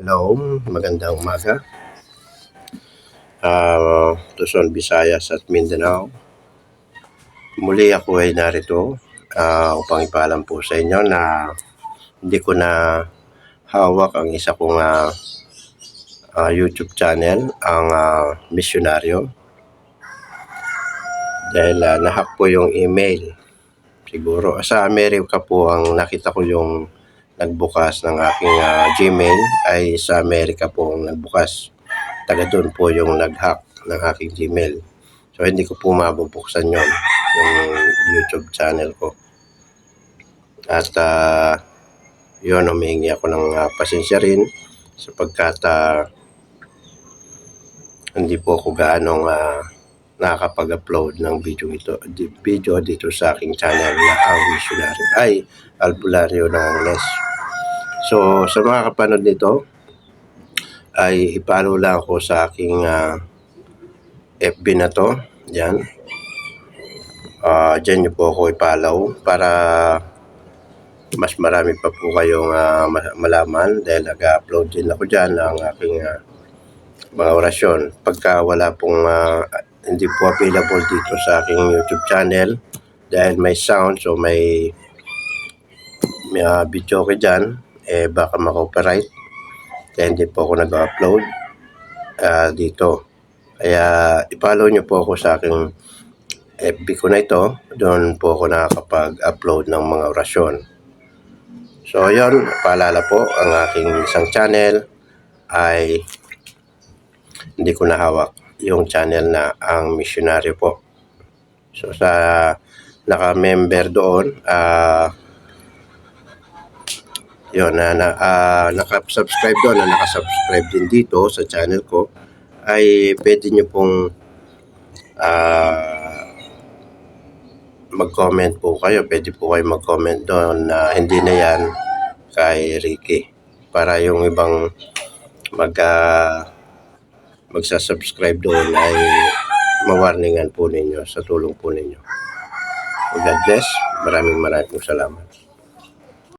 Hello, magandang umaga. Uh, Luzon, Visayas at Mindanao. Muli ako ay narito ah, upang ipaalam po sa inyo na hindi ko na hawak ang isa kong ah, ah, YouTube channel, ang ah, Misyonaryo. Dahil ah, nahack po yung email. Siguro sa Amerika po ang nakita ko yung nagbukas ng aking ah, Gmail ay sa Amerika po ang nagbukas. Taga doon po yung nag-hack ng aking Gmail. So hindi ko po mabubuksan yon yung YouTube channel ko. At uh, yun, humingi ako ng ah, pasensya rin sapagkat ah, hindi po ako gaanong ah, nakakapag-upload ng video ito video dito sa aking channel na ang missionary ay albularyo ng Angles. So sa mga kapanood nito ay ipalo lang ako sa aking ah, FB na to. Yan. Ah, dyan nyo po ako ipalaw para mas marami pa po kayong ma- malaman dahil nag-upload din ako dyan ng aking ah, mga orasyon. Pagka wala pong ah, hindi po available dito sa aking YouTube channel dahil may sound so may, may ah, video ko dyan eh baka ma-copyright kaya hindi po ako nag-upload ah, dito. Kaya i-follow nyo po ako sa aking FB ko na ito. Doon po ako nakakapag-upload ng mga orasyon. So, yon paalala po, ang aking isang channel ay hindi ko nahawak yung channel na ang missionary po. So, sa naka-member doon, ah yun, na, na ah, naka-subscribe doon, na naka-subscribe din dito sa channel ko, ay pwede nyo pong ah, mag-comment po kayo. Pwede po kayo mag-comment doon na hindi na yan kay Ricky. Para yung ibang mag ah, magsa-subscribe doon ay mawarningan po ninyo sa tulong po ninyo. God bless. Maraming maraming salamat.